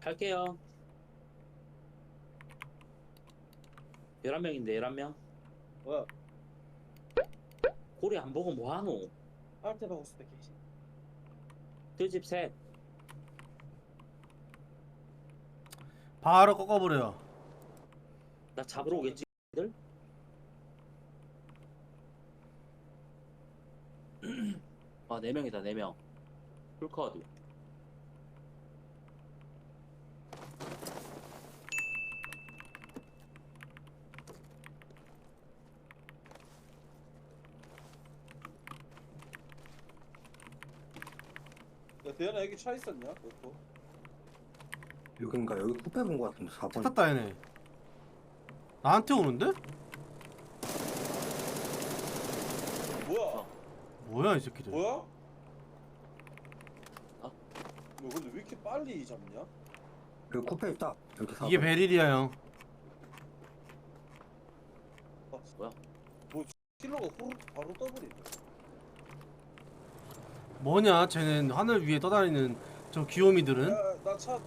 할게요. 11명인데 11명? 뭐야? 고리 안 보고 뭐하노? 하고 있을 때 계시. 뜨집 셋. 바로 꺾어버려요. 나 잡으러 오겠지? 들 아, 4명이다, 4명. 풀카드. 야 대현아 여기 차 있었냐? 그거. 여긴가 여기 쿠페 본 거 같은데 4번 탔다 얘네. 나한테 오는데? 뭐야? 뭐야 이 새끼들. 뭐야? 아. 너 근데 왜 이렇게 빨리 잡냐? 여기 쿠페 있다 여기 4번 이게 베릴이야 형. 아, 뭐야? 뭐 킬러가 호로 바로 떠버리네. 뭐냐 쟤는 하늘 위에 떠다니는 저 귀요미들은 야나 차.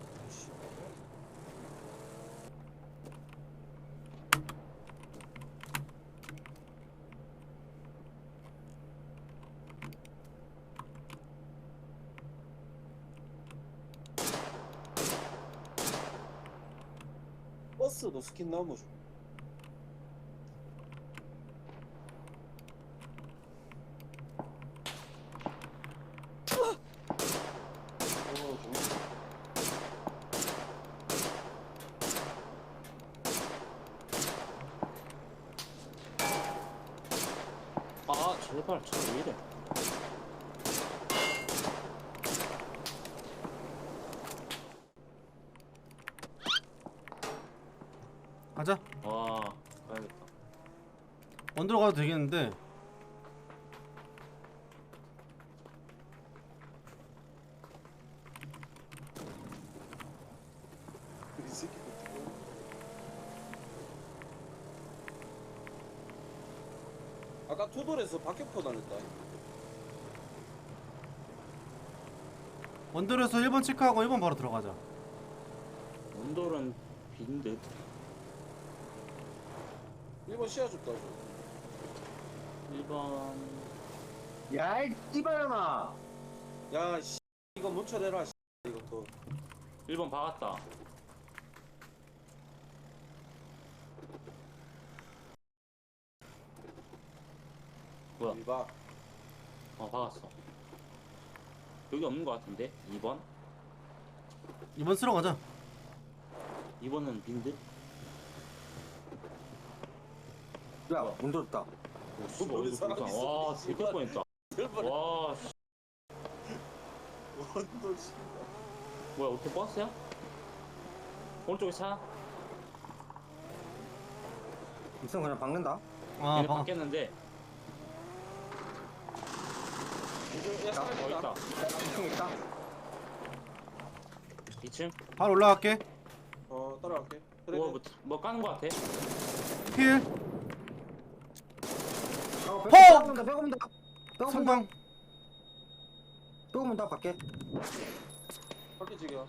버스도 스킨 나온 거죠. 어, 좀 아, 제발, 저왜 이래? 가자. 와, 가야겠다. 언더로 가도 되겠는데 이 새끼들 또. 아까 투돌에서 박격포 날렸다. 언더로에서 1번 체크하고 1번 바로 들어가자. 온돌은 빈 듯. 1번 시야 줬다. 저. 1번. 야이 띠바야나 야, 씨, 이거 묻혀내라. 씨, 이것도. 1번 박았다. 뭐야? 일박. 어, 박았어. 여기 없는 것 같은데? 2번? 2번 쓰러 가자. 2번은 빈 듯? 야 문 닫았다 오, 씨, 우리 사람. 있어. 와, 들킬 뻔했다. 대박. 와, 씨. 원돌 씨. 뭐야, 어떻게 버스야? 오른쪽에 차? 있으면 그냥 박는다 아 얘네 봐. 바뀌었는데. 야, 어, 사람 있다. 있다. 2층 있다 2층? 바로 올라갈게. 어, 따라갈게. 그래. 뭐, 뭐, 뭐 까는 것 같아? 필. 어, 퍽! 빼고문다 빼고문다 빼고문다 성광. 빼고문다 밖에 밖에 지금.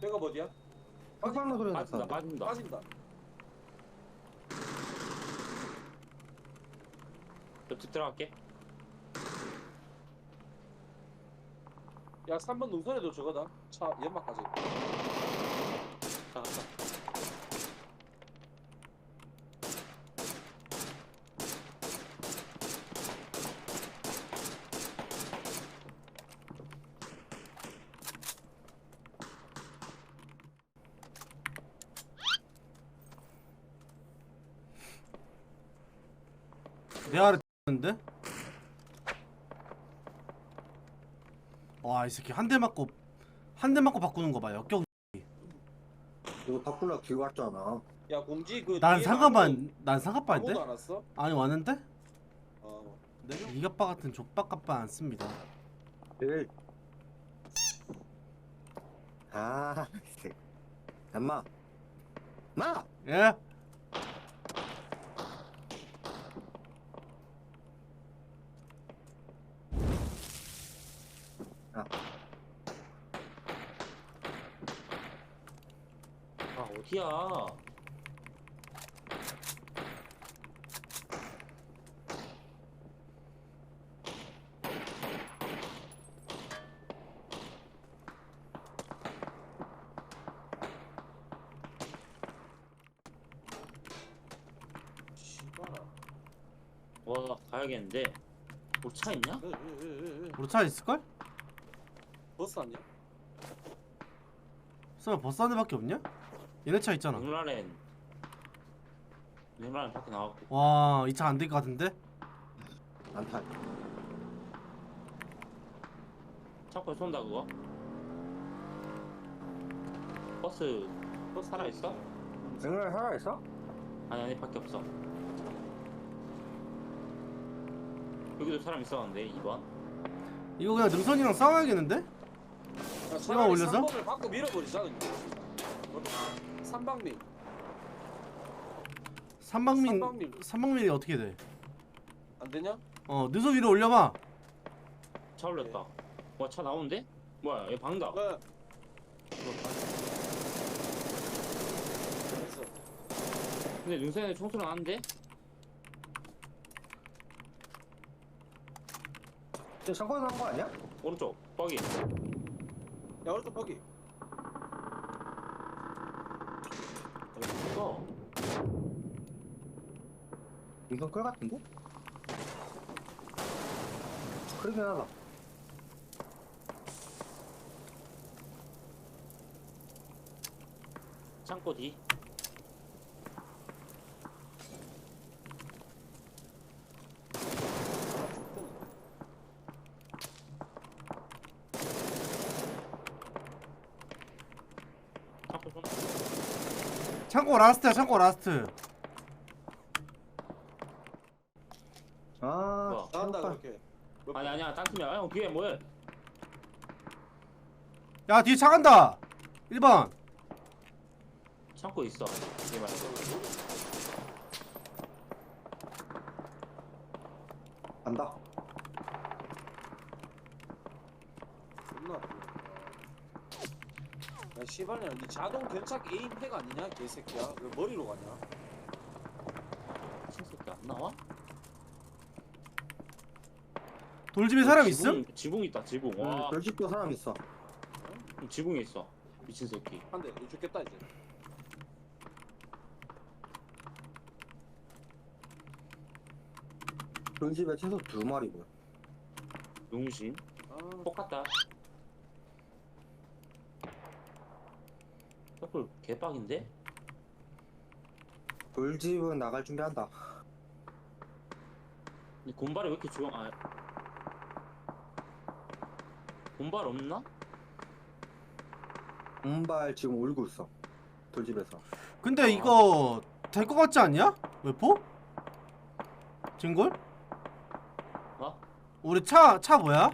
백업 어디야? 소리 빠진다, 빠진다. 빠진다. 옆집 들어갈게. 야, 3번 능선에도 저거다. 차 연막까지. 내 아래 있는데? 와 이 새끼 한 대 맞고 한 대 맞고 바꾸는 거 봐. 역경. 이거 바꾸려 길 왔잖아 야, 공지 그 난 상관반 난? 아무도 안 왔어? 아니 왔는데? 어. 이갑바 같은 족박갑바 안 씁니다. 제일 아, 씨. 엄마. 마! 예? 아 어디야? 씨발아. 와 가야겠는데. 뭐차 있냐? 에, 에, 에, 에, 에. 우리 차 있을걸? 버스 아니야? 설마 버스 한 대밖에 없냐? 얘네 차 있잖아 맥라렌. 맥라렌 밖에 나왔고. 와 이 차 안 될 것 같은데? 안 타. 창고에 쏜다 그거? 버스 버스 살아 있어? 생각에 살아있어? 아니 아니 밖에 없어. 여기도 사람 있었는데 2번. 이거 그냥 능선이랑 싸워야겠는데? 야, 차가 차라리 올려서? 3번을 바꿔 밀어버리자 그냥. 3방미. 삼방민 삼방민. 삼방민이 어떻게 돼? 안 되냐? 어 능선 위로 올려봐 차 올렸다. 와 차 나오는데? 뭐야 얘 방다. 네. 됐어. 근데 능선에 총소리 나는데? 지금 잠깐 산거 아니야? 오른쪽 뻐기. 야 오른쪽 거기. 이건 끌 같은데? 그러긴 하다. 창고 뒤. 창고 라스트야 창고 라스트 아, 뭐야? 나간다. 그렇게. 아니 아니야 딴 팀이야. 형 뒤에 뭐해? 야 뒤에 차 간다 1번 창고 있어. 얘 말고. 간다. 존나. 야 씨발년 니 자동 견착 에임 핵 아니냐 개새끼야? 왜 머리로 가냐? 친새끼 안 나와? 돌집에 사람 지붕, 있음? 지붕 있다 지붕. 와 응, 별집도 사람 있어. 지붕에 있어. 미친 새끼. 한대 죽겠다 이제. 별집에 최소 두 마리고. 용신. 아, 똑같다. 더블 개빡인데? 별집은 나갈 준비한다. 근데 곰발이 왜 이렇게 조용? 아 곰발 없나? 운발 지금 울고 있어. 돌집에서. 근데 이거 될 것 같지 않냐? 웨포? 진골? 어? 우리 차 차 뭐야?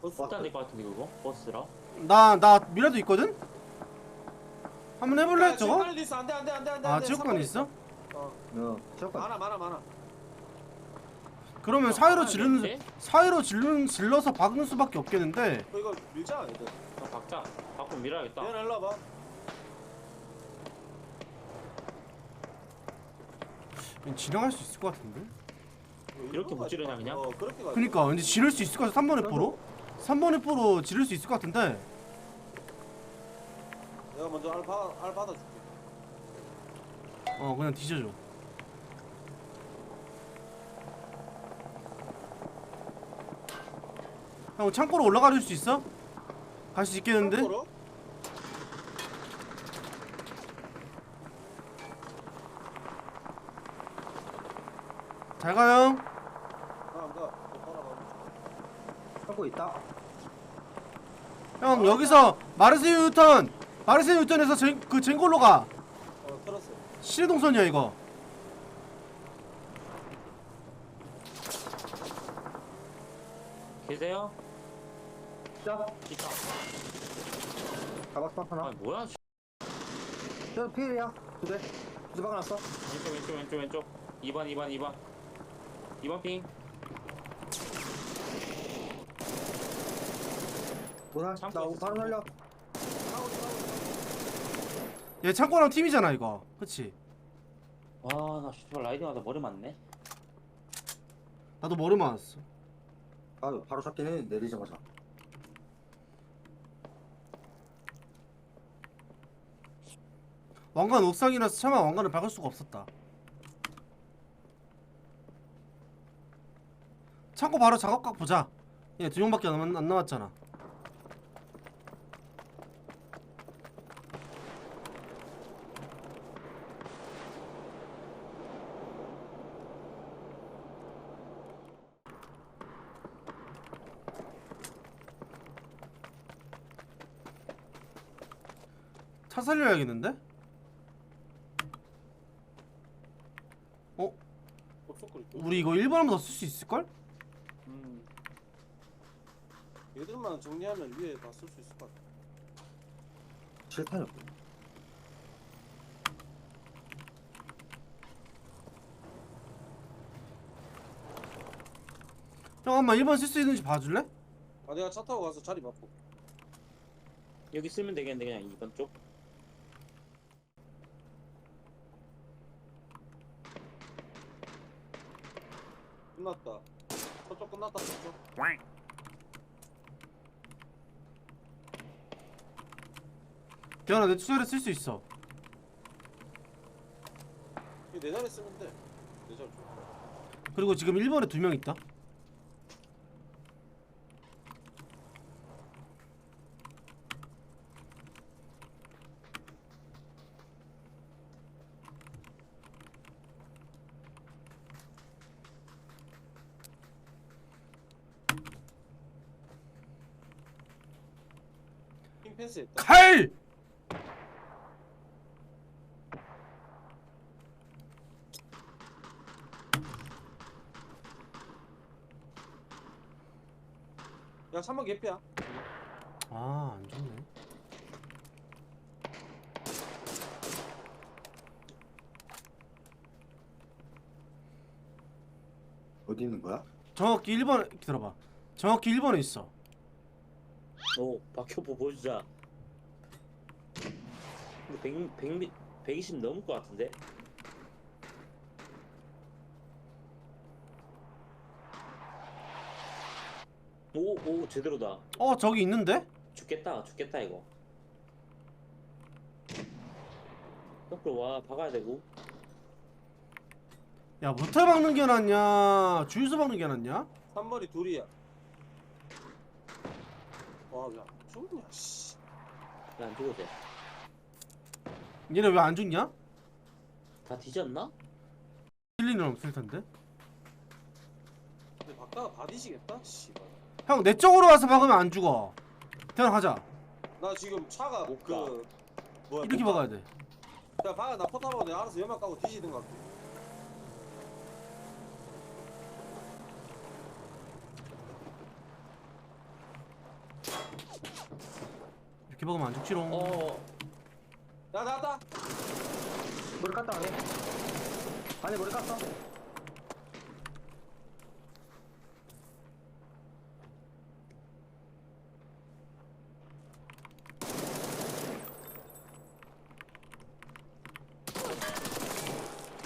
버스 일단 될것 같은데 그거? 버스라? 나 나 미라도 있거든? 한번 해볼래 저거? 체육관 있어 안돼 안돼 안돼 안돼. 아 체육관 있어? 어 어, 잠깐. 많아 많아 많아. 그러면 사이로 아, 지르는 돼? 사이로 질르는 질러서 박는 수밖에 없겠는데 어, 이거 밀자 얘들. 어, 박자. 바꾸면 밀어야겠다. 얘는 일로 와봐. 진행할 수 있을 것 같은데? 이렇게 못 지르냐, 그냥? 어 그렇게 가. 그니까 왠지 지를 수 있을 것 같아 3번의 포로? 3번의 포로 지를 수 있을 것 같은데 내가 먼저 알 받아 알 받아줄게. 어 그냥 뒤져줘 형 창고로 올라가 줄 수 있어? 갈 수 있겠는데? 참고로? 잘 가요 안. 하고 있다. 형 여기서 마르세유 유턴 마르세유 유턴에서 젠, 그 젠골로 가어 들었어. 시내 동선이야 이거. 계세요? 자, 있다. 잡았어 하나. 아 뭐야 씨. 저 피해야. 두 대 두대 박아놨어. 왼쪽 왼쪽 왼쪽 왼쪽. 2번 2번 2번. 2번 핑. 참고 나 있어, 바로 살려 얘 창고랑 팀이잖아 이거. 그치? 와나 씨발 라이딩하다 머리 맞네. 나도 머리 맞았어. 아 바로 잡긴 해. 내리자마자. 왕관 옥상이라서 차마 왕관을 박을 수가 없었다. 창고 바로 작업각 보자. 얘 두 명밖에 안, 남- 안 남았잖아 차 살려야겠는데? kop소거리 우리 이거 1번 한번 더 쓸 수 있을걸? 음. 얘들만 정리하면 위에 다 쓸 수 있을 것 같아 실탄이 없고 형 한번 1번 쓸 수 있는지 봐줄래? 아 내가 차 타고 가서 자리 바꿔 여기 쓰면 되겠는데 그냥 2번 쪽 끝났다. 저쪽 끝났다 저쪽. 대현아 내 투자를 쓸 수 있어. 이거 내 자리 쓰면 돼 내 자리 줘. 그리고 지금 1번에 두 명 있다 핑 펜스 했다 칼! 야 3번 개피야 아, 안 좋네. 어디 있는 거야? 정확히 1번 기다려봐. 정확히 1번에 있어. 오 박효보 보여주자 근데 100, 100, 120 넘을 것 같은데? 오 오 제대로다. 어, 저기 있는데? 죽겠다 죽겠다 이거. 옆으로 와 박아야 되고. 야, 무탈 박는 게 낫냐? 주유소 박는 게 낫냐? 3번이 둘이야. 와 야 죽냐 씨. 왜안 죽어도 돼다 얘네 왜 안 죽냐? 뒤졌나? 힐리는 없을 텐데. 근데 박다가 바디시겠다 씨발 형, 내 쪽으로 와서 박으면 안 죽어. 대현 가자. 나 지금 차가 못그 가. 뭐야 이렇게 못 가. 박아야 돼. 야 박아 나 포탑하고 내가 알아서 연막 까고 뒤지든가 이렇게 박으면 안 죽지롱. 어 야 나왔다 머리 깠다 안에 안에 머리 깠어.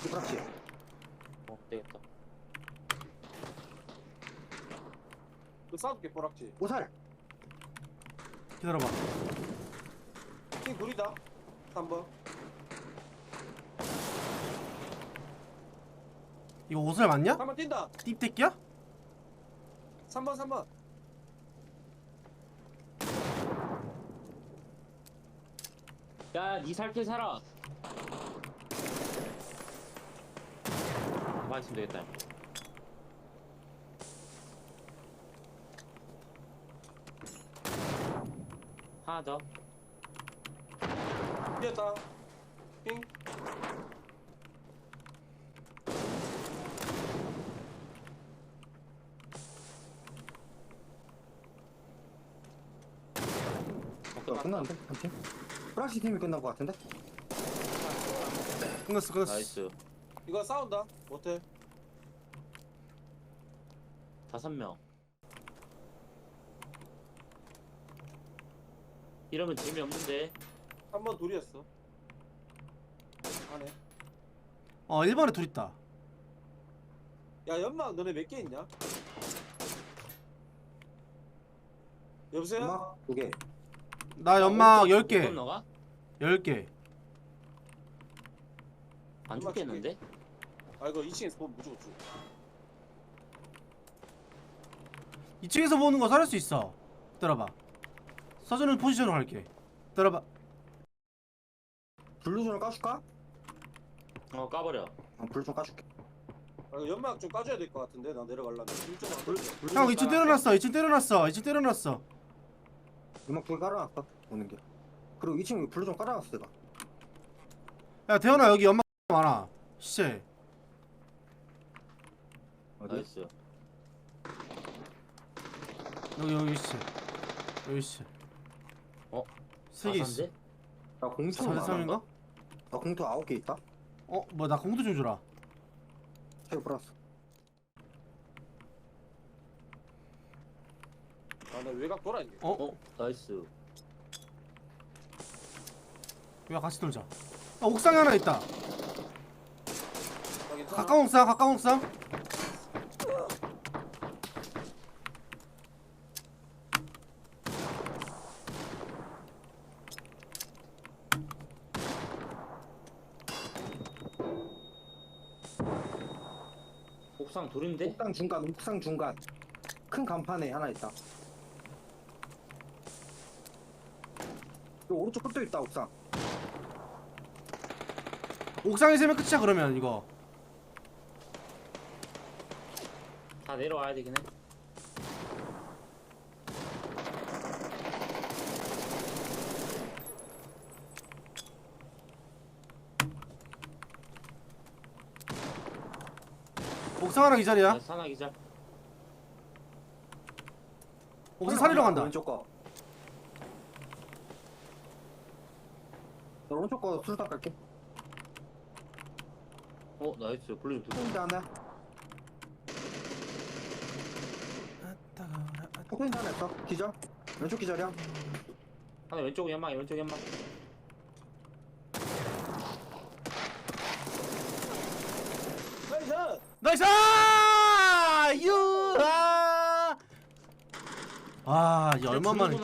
그렇지 어, 되겠다. 너 싸울게 보락지. 오살. 기다려봐. 핑 둘이다 3번. 이거 옷을 맞냐? 3번 뛴다. 띠떼끼야? 3번 3번. 야 니 살길 살아. 가만히 있으면 되겠다. 하나 더 핑 바꿔 뭐야 끝났는데? 한 팀? 프랑시 팀이 끝난 것 같은데? 끝났어 끝났어. 나이스. 이거 싸운다. 못해 다섯 명. 이러면 재미없는데 한 번 둘이었어. 안에. 어 1번에 둘 있다. 야 연막 너네 몇 개 있냐? 여보세요? 음악 두 개. 나 연막 못 10개. 건너가? 10개. 안 죽겠는데? 아 이거 2층에서 보면 무조건 죽어. 2층에서 보는 거 살릴 수 있어. 기다려봐. 서준은 포지션으로 갈게. 기다려봐 블루존을 까줄까? 어 까버려. 어, 블루존 까줄게. 아 이거 연막 좀 까줘야 될 것 같은데 나 내려가려면. 일정한 블루, 형 2층 때려놨어 2층 때려놨어 2층 때려놨어. 음악 두개 깔아놨어 오는 게. 그리고 2층 블루존 깔아놨어 내가. 야 대현아 여기 연막 많아. 시체 어디? 나이스. 여기 여기 시체 여기 시체 어? 세개 있어? 나 공투 4대3인가? 나 공투 9개 있다. 어? 뭐 나 공도 좀 주라. 최고 플러스 아나 외곽 돌아 있네 어? 어? 나이스. 야 같이 놀자. 아 옥상에 하나 있다. 나 괜찮아. 가까운 옥상 가까운 옥상 옥상 둘인데? 옥상 중간 옥상 중간. 큰 간판에 하나 있다. 또 오른쪽 끝도 있다 옥상. 옥상에 세면 끝이야 그러면 이거. 다 내려와야 되긴 해 옥상 하나 기자리야. 나이스 하나 기절 옥상 살리러 간다. 왼쪽 거. 나 오른쪽 거 술딱 갈게. 어 나이스. 블루 두 포인트 하나. 포인트 하나 있어. 기절. 왼쪽 기절이야. 하나 왼쪽 연막. 왼쪽 연막 나이스 유아 아 이게 얼마만에.